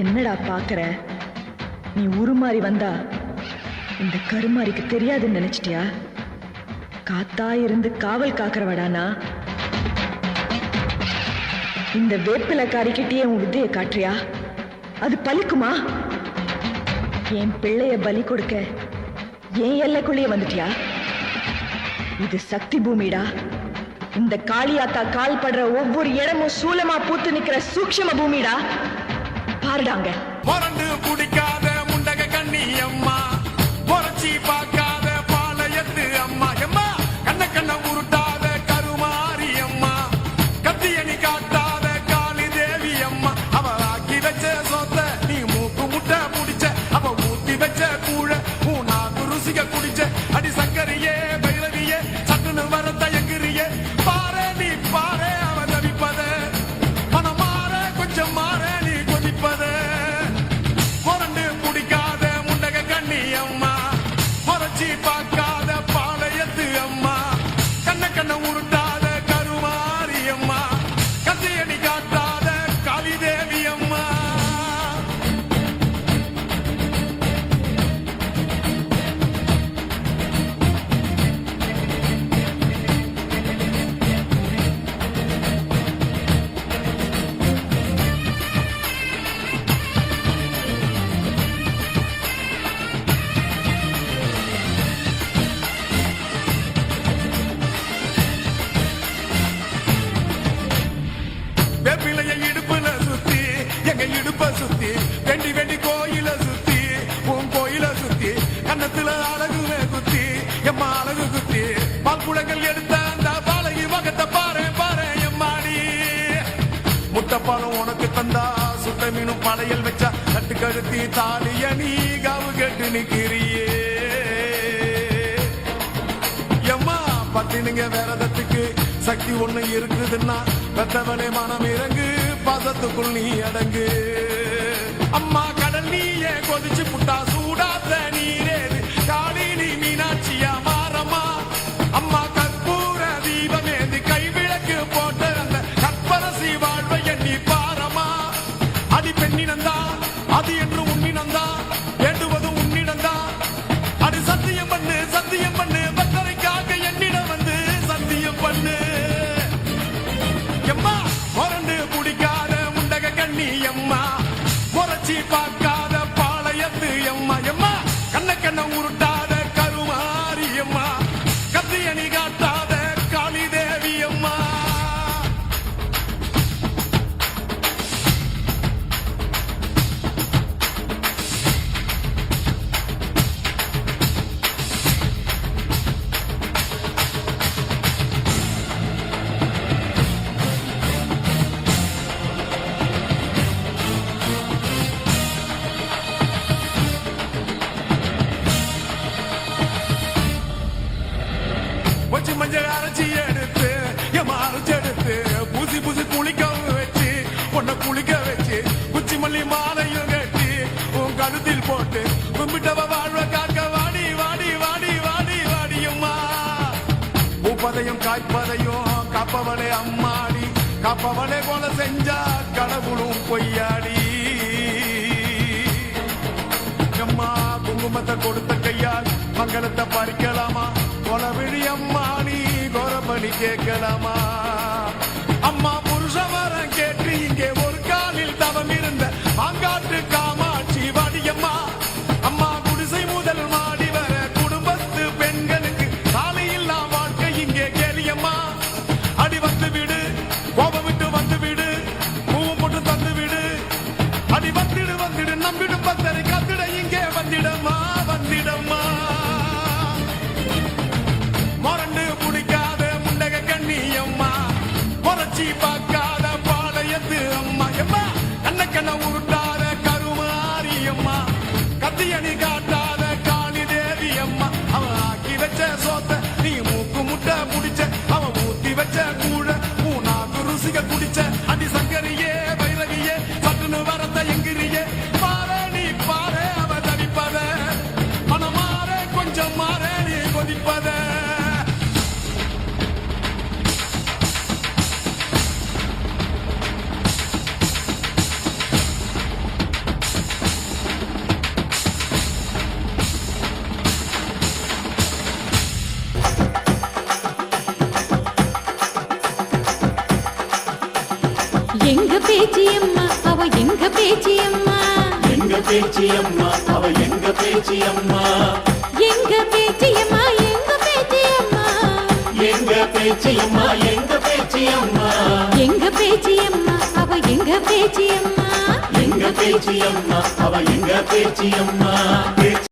என்னடா பாக்குற? நீ உருமாறி வந்தா இந்த கருமாரிக்கு தெரியாதுன்னு நினைச்சிட்டியா? காத்தா இருந்து காவல் காக்கிறவடானா இந்த வேப்பிலக்காரிக்கிட்டே உன் வித்தையை காட்டுறியா? அது பலிக்குமா என் பிள்ளைய பலி கொடுக்க என் எல்லைக்குள்ளேயே வந்துட்டியா? இது சக்தி பூமிடா. இந்த காளியாத்தா கால் படுற ஒவ்வொரு இடமும் சூலமா பூத்து நிக்கிற சூக்ஷ்ம பூமிடா. பாருடாங்க இடுப்ப சுத்தி வெண்டி வெண்டி கோயில சுத்தி உன் கோயில சுத்தி கன்னத்துல அழகு குத்தி எம்மா அழகு குத்தி பால் குளங்கள் எடுத்த அந்த பாலகி வகத்தை பாரு பாரு எம்மாடி. முட்டைப்பாலும் உனக்கு தந்தா சுட்ட மீனும் படையல் வச்சா கட்டு கழுத்தி தாலிய நீ காவு கேட்டு நிக்கிறியே. எம்மா பத்தினுங்க விரதத்துக்கு சக்தி ஒண்ணு இருக்குதுன்னா பெத்தவனே மனம் இறங்கு. பாசத்துக்குள் நீ அடங்கு. அம்மா வச்சு மஞ்சள் அரைச்சி எடுத்து என் அரைச்சி எடுத்து பூசி பூசி குளிக்க வச்சு பொண்ணை குளிக்க வச்சு குச்சி மல்லி மாலையும் கட்டி உன் கழுத்தில் போட்டு கும்பிட்டவ வாழ்வ காக்க வாடி வாடி வாடி வாடி வாடியம்மா. பூப்பதையும் காய்ப்பதையும் காப்பவளே அம்மாடி காப்பவளே போல செஞ்சா கடவுளும் பொய்யாடி. அம்மா குங்குமத்தை கொடுத்த கையால் மங்களத்தை பறிக்கலாமா? கொலவிழி அம்மா கேட்கலாமா? முறைச்சி பார்க்காத பாளையத்து அம்மா. எம்மா கண்ண உருட்டாத கருமாரி அம்மா கத்தியணி காட்டாத காளி தேவி அம்மா. அவ ஆக்கி வச்ச சோத்த நீ மூக்கு முட்டை புடிச்ச. ஊத்தி வச்ச ருசிக குடிச்ச. அடி சங்க எங்க பேச்சியம்மா அவ எங்க பேச்சியம்மா எங்க பேச்சியம்மா அவ எங்க பேச்சியம்மா எங்க பேச்சியம்மா எங்க பேச்சியம்மா எங்க பேச்சியம்மா எங்க பேச்சியம்மா எங்க பேச்சியம்மா அவ எங்க பேச்சியம்மா எங்க பேச்சியம்மா அவ எங்க பேச்சியம்மா